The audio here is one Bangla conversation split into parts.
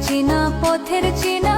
চিনা পথের চিনা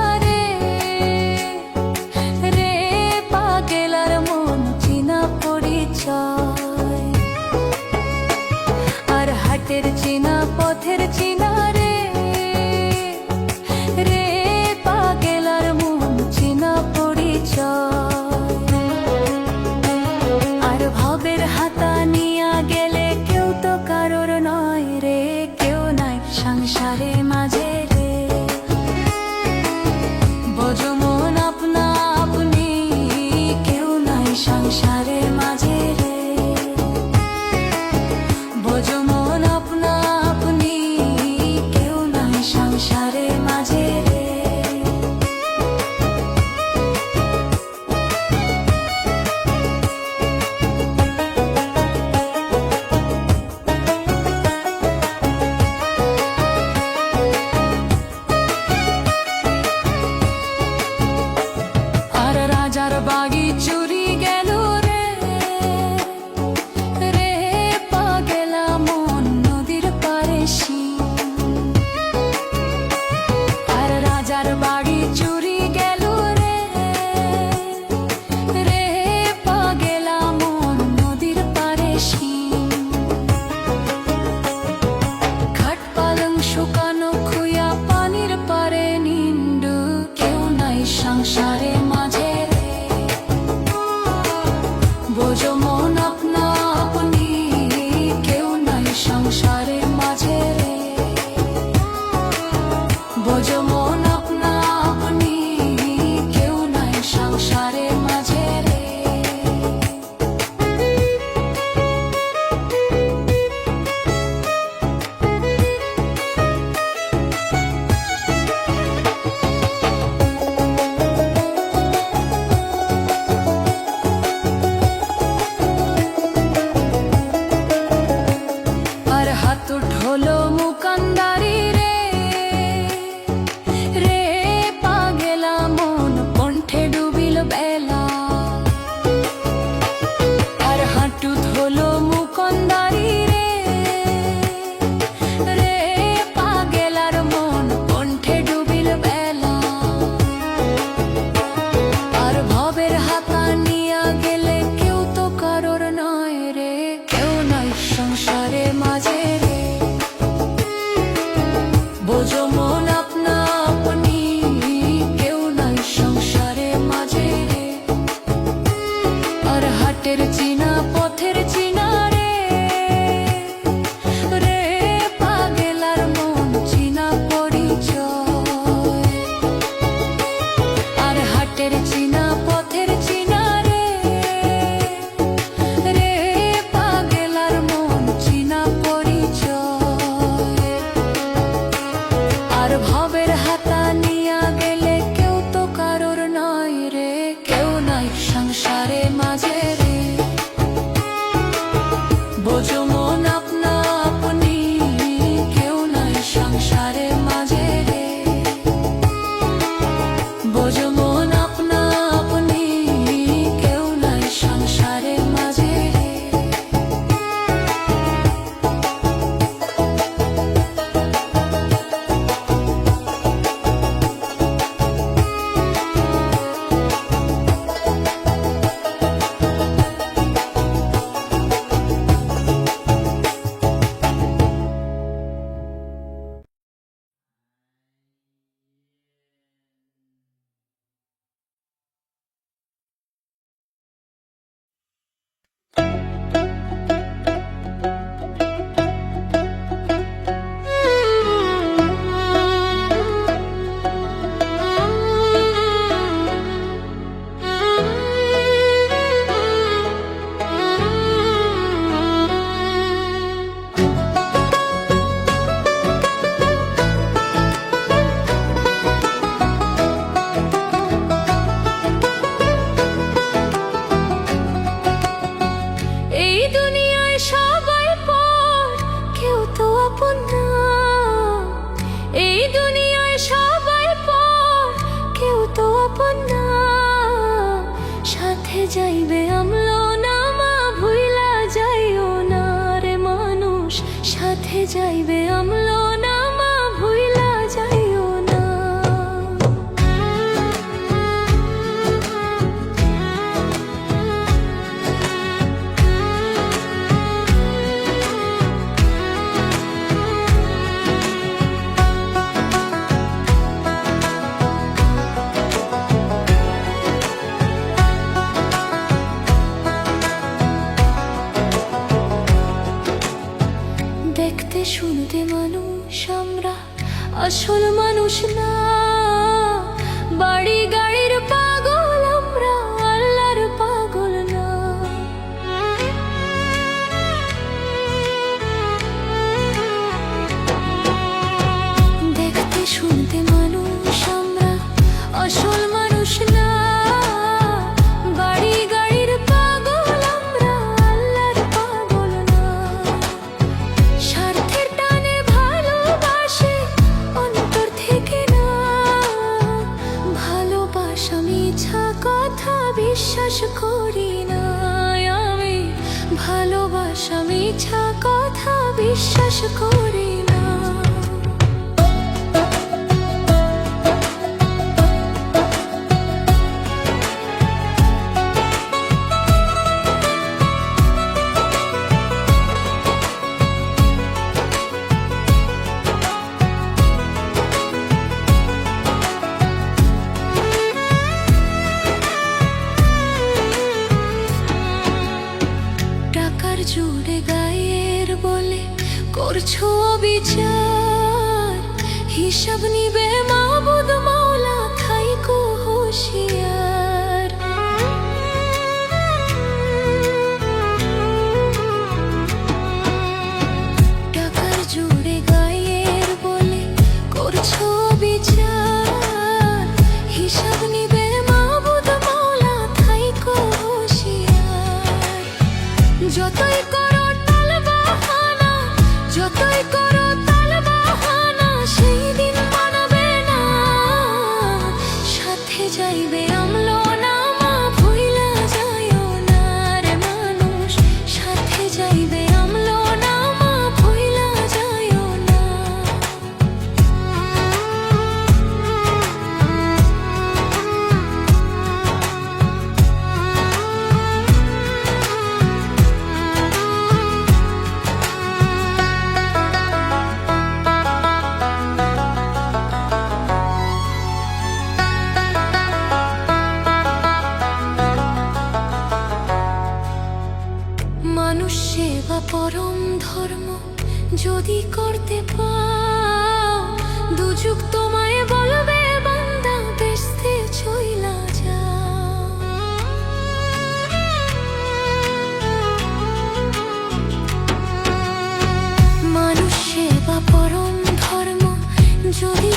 More now. Bên মিছা কথা বিশ্বাস করি না আমি। ভালোবাসা মিছা কথা বিশ্বাস করি না। ছবি চাই পরম ধর্ম যদি করতে পাও, দুযুগ তোমায় বলবে, বান্দা বেসতে চইলা যাও। মানুষ সেবা পরম ধর্ম যদি